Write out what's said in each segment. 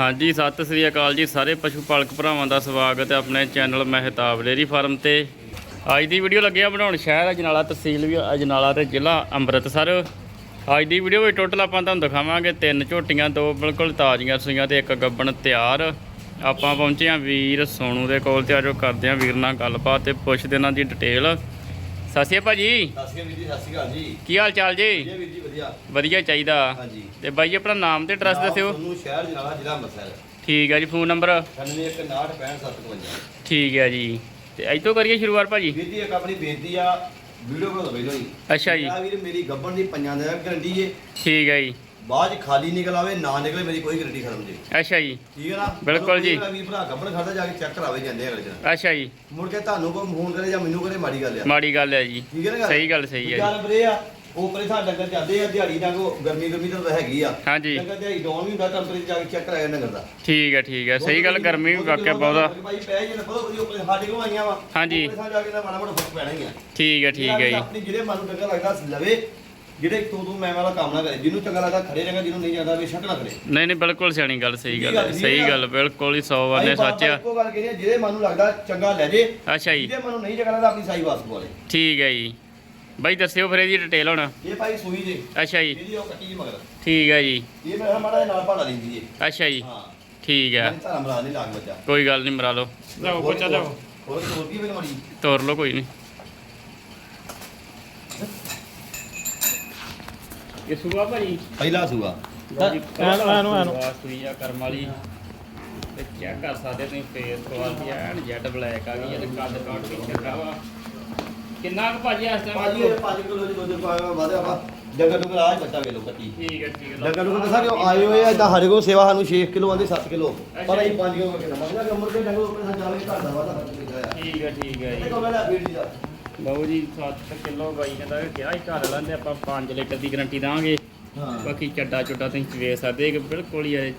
ਹਾਂਜੀ, ਸਤਿ ਸ੍ਰੀ ਅਕਾਲ ਜੀ। ਸਾਰੇ ਪਸ਼ੂ ਪਾਲਕ ਭਰਾਵਾਂ ਦਾ ਸਵਾਗਤ ਹੈ ਆਪਣੇ ਚੈਨਲ ਮਹਿਤਾਬ ਡੇਅਰੀ ਫਾਰਮ ਤੇ। ਅੱਜ ਦੀ ਵੀਡੀਓ ਲੱਗਿਆ ਬਣਾਉਣ ਸ਼ਹਿਰ ਅਜਨਾਲਾ ਤਹਿਸੀਲ ਵੀ ਅਜਨਾਲਾ ਤੇ ਜ਼ਿਲ੍ਹਾ ਅੰਮ੍ਰਿਤਸਰ। ਅੱਜ ਦੀ ਵੀਡੀਓ ਵਿੱਚ ਟੋਟਲ ਆਪਾਂ ਤੁਹਾਨੂੰ ਦਿਖਾਵਾਂਗੇ ਤਿੰਨ ਝੋਟੀਆਂ, ਦੋ ਬਿਲਕੁਲ ਤਾਜ਼ੀਆਂ ਸੂਈਆਂ ਤੇ ਇੱਕ ਗੱਬਣ ਤਿਆਰ। ਆਪਾਂ ਪਹੁੰਚੇ ਹਾਂ ਵੀਰ ਸੋਨੂ ਦੇ ਕੋਲ ਤੇ ਆਜੋ ਕਰਦੇ ਹਾਂ ਵੀਰ ਨਾਲ ਗੱਲਬਾਤ ਤੇ ਪੁੱਛਦੇ ਇਹਨਾਂ ਦੀ ਡਿਟੇਲ ਸਤਿ ਸ਼੍ਰੀ ਅਕਾਲ ਜੀ ਸਤਿ ਸ਼੍ਰੀ ਅਕਾਲ ਵੀਰ ਜੀ ਸਤਿ ਸ਼੍ਰੀ ਅਕਾਲ ਜੀ। ਕੀ ਹਾਲ ਚਾਲ ਜੀ? ਵਧੀਆ ਵੀਰ ਜੀ ਵਧੀਆ। ਵਧੀਆ ਚਾਹੀਦਾ। ਹਾਂਜੀ। ਤੇ ਬਾਈ ਆਪਣਾ ਨਾਮ ਤੇ ਐਡਰੈਸ ਦੱਸਿਓ। ਤੁਹਾਨੂੰ ਸ਼ਹਿਰ ਜਨਾਲਾ ਜ਼ਿਲ੍ਹਾ ਅੰਮ੍ਰਿਤਸਰ। ਠੀਕ ਹੈ ਜੀ ਫੋਨ ਨੰਬਰ 916557 ਠੀਕ ਹੈ ਜੀ। ਤੇ ਅੱਜ ਤੋਂ ਕਰੀਏ ਸ਼ੁਰੂਆਤ ਭਾਜੀ? ਵੀਰ ਜੀ ਇੱਕ ਆਪਣੀ ਬੇਨਤੀ ਆ ਵੀਡੀਓ ਤੋਂ ਪਹਿਲਾਂ ਹੀ। ਅੱਛਾ ਜੀ। ਆ ਵੀਰ ਮੇਰੀ ਗੱਬਣ ਦੀ ਪੰਜਾਂ ਦਾ ਗਰੰਟੀ ਜੇ ਠੀਕ ਹੈ ਜੀ। ਬਾਅਦ 'ਚ ਖਾਲੀ ਨਿਕਲ ਆਵੇ ਨਾ ਨਿਕਲੇ ਮੇਰੀ ਕੋਈ ਗਰੰਟੀ ਖਤਮ ਜੀ ਅੱਛਾ ਜੀ। ਠੀਕ ਹੈ ਨਾ? ਬਿਲਕੁਲ ਜੀ। ਵੀਰ ਭਰਾ ਗੱਬਣ ਖਾਦਾ ਜਾ ਕੇ ਚੈੱਕ ਕਰਾਵੇ ਜਾਂਦੇ ਆ ਅਗਲੇ ਦਿਨ। ਅੱਛਾ ਜੀ। ਮੁੜ ਕੇ ਤੁਹਾਨੂੰ ਕੋਈ ਫੋਨ ਕਰੇ ਜਾਂ ਮੈਨੂੰ ਕਰੇ ਮਾੜੀ ਗੱਲ ਆ। ਮਾੜੀ ਗੱਲ ਹੈ ਜੀ। ਠੀਕ ਹੈ ਨਾ ਸਹੀ ਗੱਲ ਸਹੀ ਹੈ ਜੀ। ਗੱਲ ਬਰੇ ਆ ਉਹ ਪਰੇ ਸਾਡੇ ਡੰਗਰ ਜਾਂਦੇ ਆ ਦਿਹਾੜੀ ਨਾਲ ਕੋ ਗਰਮੀ ਗਰਮੀ ਤਾਂ ਹੈਗੀ ਆ। ਹਾਂਜੀ। ਡੰਗਰ ਦਿਹਾੜੀ ਡਾਉਣ ਵੀ ਹੁੰਦਾ ਟੈਂਪਰੇਚਰ ਜਾ ਕੇ ਚੈੱਕ ਕਰਾਇਆ ਡੰਗਰ ਦਾ। ਠੀਕ ਹੈ ਠੀਕ ਹੈ ਸਹੀ ਗੱਲ ਗਰਮੀ ਵੀ ਵਾਕਿਆ ਬਹੁਤਾ। ਭਾਈ ਪੈ ਜੇ ਨਾ ਪਤਾ ਉਹ ਆਪਣੇ ਸਾਡੇ ਕੋਲ ਆਈਆਂ ਵਾ। ਹਾਂਜੀ। ਆਪਣੇ ਸਾਹ ਜਾ ਕੇ ਨਾ ਮਾੜਾ ਮੋਟਾ ਫ਼ਰਕ ਪੈਣਾ ਹੀ ਆ। ਠੀਕ ਹੈ ਠੀਕ ਹੈ ਜੀ। ਆਪਣੀ ਜਿਹੜੇ ਮਨ ਨੂੰ ਚੰਗਾ ਲੱਗਦਾ ਲਵੇ ਜਿਹੜੇ ਤੂੰ ਤੂੰ ਮੈਂ ਵਾਲਾ ਕੰਮ ਨਾ ਕਰੇ ਜਿਹਨੂੰ ਚੰਗਾ ਲੱਗਦਾ ਖੜੇ ਰਹੇਗਾ ਜਿਹਨੂੰ ਨਹੀਂ ਜਾਂਦਾ ਬੇਸ਼ੱਕ ਨਾ ਕਰੇ ਨਹੀਂ ਨਹੀਂ ਬਿਲਕੁਲ ਸਿਆਣੀ ਗੱਲ ਸਹੀ ਗੱਲ ਹੈ ਸਹੀ। ਗੱਲ ਬਿਲਕੁਲ ਹੀ 100 ਵਾਲੇ ਸੱਚ ਆ ਇੱਕੋ ਗੱਲ ਕਹਿੰਦੇ ਆ, ਜਿਹਦੇ ਮਨ ਨੂੰ ਲੱਗਦਾ ਚੰਗਾ ਲੈ ਜੇ ਅੱਛਾ ਜੀ। ਜਿਹਦੇ ਮਨ ਨੂੰ ਨਹੀਂ ਚੰਗਾ ਲੱਗਦਾ ਆਪਣੀ ਸਾਈ ਵਾਸ ਬੋਲੇ ਠੀਕ ਹੈ ਜੀ। ਬਾਈ ਦੱਸਿਓ ਫਿਰ ਇਹਦੀ ਡਿਟੇਲ ਹੁਣ। ਇਹ ਭਾਈ ਸੂਈ ਜੇ। ਅੱਛਾ ਜੀ। ਇਹਦੀ ਉਹ ਕੱਟੀ ਜੀ ਮਗਰ। ਠੀਕ ਹੈ ਜੀ। ਇਹ ਮੇਰਾ ਮਾੜਾ ਜਿਹਾ ਨਾਲ ਭਾੜਾ ਲੈਂਦੀ ਏ। ਅੱਛਾ ਜੀ। ਹਾਂ। ਠੀਕ ਹੈ। ਮੈਂ ਧਰਮ ਮਰਾ ਨਹੀਂ ਲਾਗ ਬੱਚਾ। ਕੋਈ ਗੱਲ ਨਹੀਂ ਮਰਾ ਲਓ। ਜਾਓ ਬੱਚਾ ਜਾਓ ਹੋਰ ਕੀ ਬਣ ਮੜੀ? ਤੋਰ ਲਓ ਕੋਈ ਨਹੀਂ। ਇਹ ਭਾਜੀ? ਪਹਿਲਾ ਸੂਆ। ਐਨ ਐਨ ਐਨ ਸੂਈਆ ਕਰਮ ਵਾਲੀ। ਤੇ ਚੈੱਕ ਕਰ ਸਕਦੇ ਤੁਸੀਂ ਫੇਸ ਕੁਆਲਿਟੀ ਐਨ ਜੈਟ ਬਲੈਕ ਆ ਗਈ ਹੈ ਤੇ ਕੱਦ ਕਾਟ ਵੀ ਚੰਗਾ ਵਾ। ਕਿੰਨਾ ਕੁ ਭਾਜੀ ਇਸ ਭਾਜੀ ਟਾਈਮ ਇਹ 5 ਕਿਲੋ ਦੀ ਦੁੱਧ ਪਾਇਆ ਵਾਦੇ ਆਪਾਂ ਡੰਗਰ ਡੰਗਰ ਆਜ ਬੱਚਾ ਵੇਲੋ ਕੱਟੀ ਠੀਕ ਹੈ ਠੀਕ ਹੈ। ਡੰਗਰ ਡੰਗਰ ਦੱਸਾਂ ਕਿ ਆਏ ਹੋਏ ਆ ਇਦਾਂ ਸਾਡੇ ਕੋਲ ਸੇਵਾ ਸਾਨੂੰ 6 ਕਿਲੋ ਆਂਦੇ 7 ਕਿਲੋ। ਪਰ ਅਸੀਂ 5 ਕਿਲੋ ਕਰਕੇ ਮੰਗਦਾ ਕਿ ਉਮਰ ਦੇ ਡੰਗਰ ਉੱਪਰ ਸਾਨੂੰ ਜਾਵੇ ਘਰ ਦਾ ਵਾਦਾ ਫ਼ਰਕ ਪੈਂਦਾ ਆ ਠੀਕ ਹੈ ਠੀਕ ਹੈ ਇਹ ਜੀ। ਕੋਲ ਮੇਰਾ ਵੀਰ ਜੀ ਦਾ। ਲਓ ਜੀ 7 ਕਿਲੋ ਬਾਈ ਕਹਿੰਦਾ ਕਿ ਕਿਹਾ ਹੀ ਘਰ ਲੈਂਦੇ ਆਪਾਂ 5 ਲੀਟਰ ਦੀ ਗਾਰੰਟੀ ਦਾਂਗੇ। ਹਾਂ। ਬਾਕੀ ਚੱਡਾ ਚੁੱਡਾ ਤੁਸੀਂ ਵੇਚ ਸਕਦੇ ਕਿ ਬਿਲਕੁਲ ਹੀ ਇਹ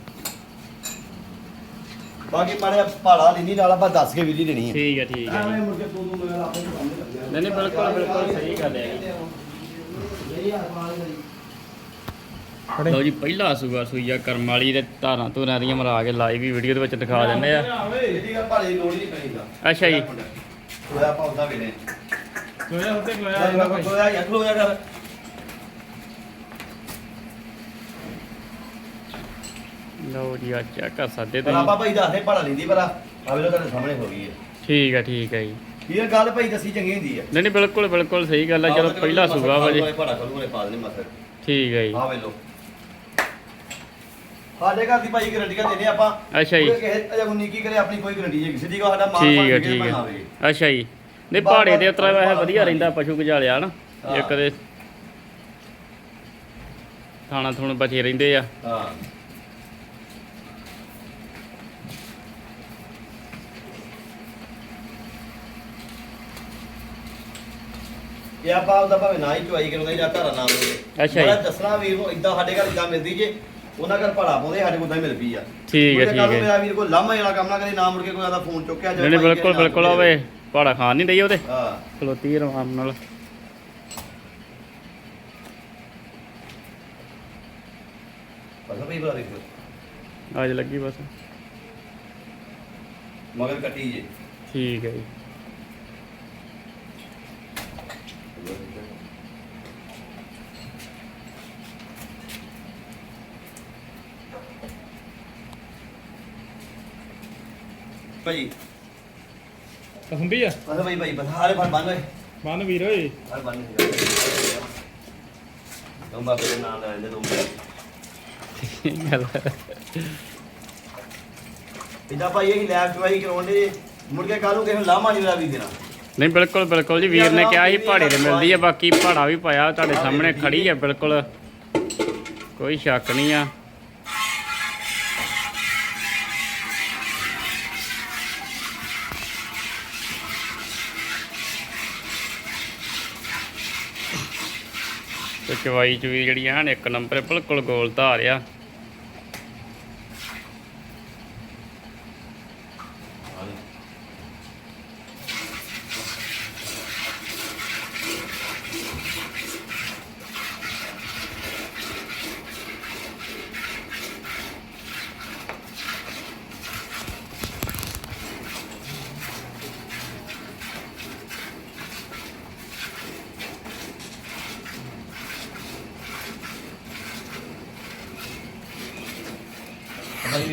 ਬਾਕੀ ਮਾੜੇ ਪਹਾੜਾ ਲੈਣੀ ਨਾਲ ਆਪਾਂ ਦੱਸ ਕੇ ਵੀਰ ਦੇਣੀ। ਹੈ ਠੀਕ ਹੈ ਠੀਕ ਹੈ ਐਵੇਂ ਮੁੜ ਕੇ ਤੂੰ ਤੂੰ ਮੈਂ ਆਪਣੇ ਕੰਮ ਕਰਦੇ ਨਹੀਂ ਨਹੀਂ ਬਿਲਕੁਲ ਬਿਲਕੁਲ ਸਹੀ ਗੱਲ ਹੈ। ਜੀ ਲਓ ਜੀ ਪਹਿਲਾ ਸੂਆ ਸੂਈਆ ਕਰਮ ਵਾਲੀ ਤੇ ਧਾਰਾਂ ਧੁਰਾਂ ਦੀਆਂ ਮਰਾ ਕੇ ਲਾਈਵ ਵੀ ਵੀਡੀਓ ਦੇ ਵਿੱਚ ਦਿਖਾ ਦਿੰਦੇ ਆ। ਇਹਦੀ ਲੋੜ ਨਹੀਂ ਪੈਂਦਾ ਅੱਛਾ ਜੀ। ਹੋਇਆ ਆਪਾਂ ਉਦਾਂ ਵੇਲੇ ਸੋਇਆ ਹੁੰਦੇ ਹੋਇਆ ਯਾ ਖਲੋ ਜਾ ਕਰ ਲਓ ਜੀ ਆ ਚੈੱਕ ਕਰ ਸਕਦੇ ਆਪਾਂ ਤੁਸੀਂ ਭਾਈ ਦੱਸਦੇ ਭਾੜਾ ਲੈਂਦੀ ਪਰ ਆਵੇ ਲੋ ਤੁਹਾਡੇ ਸਾਹਮਣੇ ਹੋ ਗਈ ਹੈ ਠੀਕ ਹੈ ਠੀਕ ਹੈ ਜੀ ਇਹ ਗੱਲ ਭਾਈ ਦੱਸੀ ਚੰਗੀ ਹੁੰਦੀ ਹੈ ਨਹੀਂ ਨਹੀਂ ਬਿਲਕੁਲ ਬਿਲਕੁਲ ਸਹੀ ਗੱਲ ਹੈ ਚਲੋ ਪਹਿਲਾ ਸੂਆ ਵਾ ਜੀ ਭਾੜਾ ਖੋਲੂ ਵਾਲੇ ਪਾ ਦੇਣੇ ਮਸਰ ਠੀਕ ਹੈ ਜੀ ਆ ਵੇ ਲੋ ਸਾਡੇ ਘਰ ਦੀ ਭਾਈ ਗਰੰਟੀਆਂ ਦਿੰਦੇ ਆਪਾਂ ਅੱਛਾ ਜੀ ਕੋਈ ਕਿਸੇ ਅਜਾ ਉਨੀ ਕੀ ਕਰੇ ਆਪਣੀ ਕੋਈ ਗਰੰਟੀ ਨਹੀਂ ਸਿੱਧੀ ਗੱਲ ਸਾਡਾ ਮਾਲ ਠੀਕ ਭਾਵੇਂ ਠੀਕ ਬਣਾਵੇ। ਅੱਛਾ ਜੀ ਨਹੀਂ ਪਹਾੜੇ ਦੇ ਉਤਰਾ ਵੈਸੇ ਵਧੀਆ ਰਹਿੰਦਾ ਪਸ਼ੂ ਗਜਾਲਿਆ ਹਨਾ ਹਾਂ। ਇੱਕ ਦੇ ਥਾਣਾ ਥੁਣ ਬਚੇ ਰਹਿੰਦੇ ਆ। ਹਾਂ। ਇਹ ਆਪਾਂ ਉਹਦਾ ਭਾਵੇਂ ਨਾ ਹੀ ਚੁਆਈ ਕਰਾਉਂਦੇ ਜਾਂ ਘਰ ਨਾਮ ਦੇ ਅੱਛਾ ਜੀ। ਮੈਂ ਦੱਸਣਾ ਵੀਰ ਨੂੰ ਇਦਾਂ ਸਾਡੇ ਘਰ ਇਦਾਂ ਮਿਲਦੀ ਜੇ ਉਹਨਾਂ ਘਰ ਭੜਾ ਪਾਉਂਦੇ ਸਾਡੇ ਕੋਲ ਮਿਲ ਪਈ ਆ। ਠੀਕ ਹੈ ਮੁੜ ਕੇ ਠੀਕ ਕੱਲ੍ਹ ਨੂੰ ਹੈ। ਮੇਰਾ ਵੀਰ ਕੋਈ ਲਾਮਾ ਵਾਲਾ ਕੰਮ ਨਾ ਕਰੇ ਨਾ ਮੁੜ ਕੇ ਕੋਈ ਆਦਾ ਫੋਨ ਚੁੱਕਿਆ ਨਹੀਂ ਨਹੀਂ ਭਾਈ ਬਿਲਕੁਲ ਕਿਹੜੇ ਬਿਲਕੁਲ ਨਾਮ ਦੇ। ਹੋਵੇ ਪਹਾੜਾ ਖਾਣ ਨਹੀਂ ਦਈ ਉਹਦੇ? ਹਾਂ। ਖਲੋਤੀ ਆਰਾਮ ਨਾਲ। ਪਤਾ ਬੜਾ ਵੇਖੋ ਅੱਜ ਲੱਗੀ ਬਸ। ਮਗਰ ਕੱਟੀ ਜੇ। ਠੀਕ ਹੈ ਜੀ। ਭਾਈ ਹੁੰਦੀ ਆ? ਪਤਾ ਭਾਈ ਭਾਈ ਪਤਾ ਹਾਰੇ ਫੜ ਬੰਨ ਓਏ। ਬੰਨ ਵੀਰ ਓਏ। ਹਾਰੇ ਬੰਨ। ਤੁਮ ਬਾਪੇ ਦੇ ਨਾਮ ਲੈ ਲੈਂਦੇ ਤੁਮ ਗੱਲ। ਇਦਾਂ ਭਾਈ ਇਹ ਲੈਬ ਚਵਾਈ ਕਰਾਉਂਦੇ ਮੁੜ ਕੇ ਕੱਲ ਕਿਸੇ ਨੂੰ ਲਾਮਾ ਨਹੀਂ ਮੇਰਾ ਵੀ ਦੇਣਾ। ਨਹੀਂ ਬਿਲਕੁਲ ਬਿਲਕੁਲ ਜੀ ਵੀਰ ਨੇ ਕਿਹਾ ਸੀ ਪਹਾੜੇ ਤੇ ਮਿਲਦੀ ਆ ਬਾਕੀ ਪਹਾੜਾ ਵੀ ਪਾਇਆ ਤੁਹਾਡੇ ਸਾਹਮਣੇ ਖੜੀ ਆ ਬਿਲਕੁਲ। ਕੋਈ ਸ਼ੱਕ ਨਹੀਂ ਆ। ਤੇ ਚਵਾਈ ਚੁਈ ਜਿਹੜੀ ਐਨ ਇੱਕ ਨੰਬਰ ਬਿਲਕੁਲ ਗੋਲ ਧਾਰ ਆ।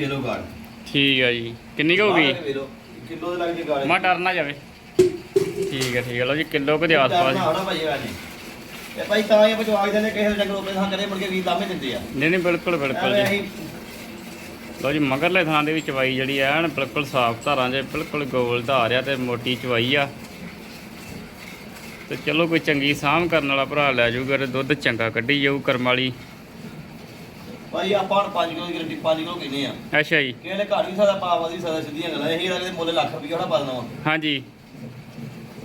ਗਾੜ ਠੀਕ ਆ ਜੀ। ਕਿੰਨੀ ਕੁ ਵੇਖ ਲਓ। ਕਿਲੋ ਦੇ ਲੱਗ ਜੇ ਗਾੜ ਮਾ ਡਰ ਨਾ ਜਾਵੇ। ਠੀਕ ਹੈ ਠੀਕ ਹੈ ਲਓ ਜੀ ਕਿਲੋ ਕੁ ਦੇ ਆਸ-ਪਾਸ ਆਉਣਾ ਭਾਈ ਆ ਜੀ। ਇਹ ਭਾਈ ਤਾਂ ਹੀ ਬਚਵਾ ਕੇ ਦਿੰਦੇ ਕਿਸੇ ਜੰਗਲ ਉੱਪਰ ਥਾਂ ਕਰੇ ਮੁੜ ਕੇ ਵੀ ਲਾਮੇ ਦਿੰਦੇ ਆ। ਨਹੀਂ ਨਹੀਂ ਬਿਲਕੁਲ ਬਿਲਕੁਲ ਜੀ। ਲਓ ਜੀ ਮਗਰਲੇ ਥਾਂ ਦੇ ਵਿੱਚ ਚਵਾਈ ਜਿਹੜੀ ਐਨ ਬਿਲਕੁਲ ਸਾਫ਼ ਧਾਰਾਂ 'ਚ ਬਿਲਕੁਲ ਗੋਲ ਧਾਰ ਆ ਤੇ ਮੋਟੀ ਚਵਾਈ ਆ। ਤੇ ਚਲੋ ਕੋਈ ਚੰਗੀ ਸਾਂਭ ਕਰਨ ਵਾਲਾ ਭਰਾ ਲੈ ਜਾਊਗਾ ਤੇ ਦੁੱਧ ਚੰਗਾ ਕੱਢੀ ਜਾਊ ਕਰਮ ਵਾਲੀ। ਭਾਈ ਆਪਾਂ ਹੁਣ 5 ਕਿਲੋ ਦੀ ਗਰੰਟੀ 5 ਕਿਲੋ ਕਹਿੰਦੇ ਆ। ਅੱਛਾ ਜੀ। ਕਿਸੇ ਨੇ ਘਰ ਵੀ ਸਾਡਾ ਪਾਵਾ ਦੀ ਸਾਡਾ ਸਿੱਧੀਆਂ ਗੱਲਾਂ ਇਹੀ ਲੱਗਦੇ ਮੁੱਲ ਲੱਖ ਰੁਪਏ ਉਹਦਾ ਪਾ ਦੇਣਾ ਵਾ। ਹਾਂਜੀ।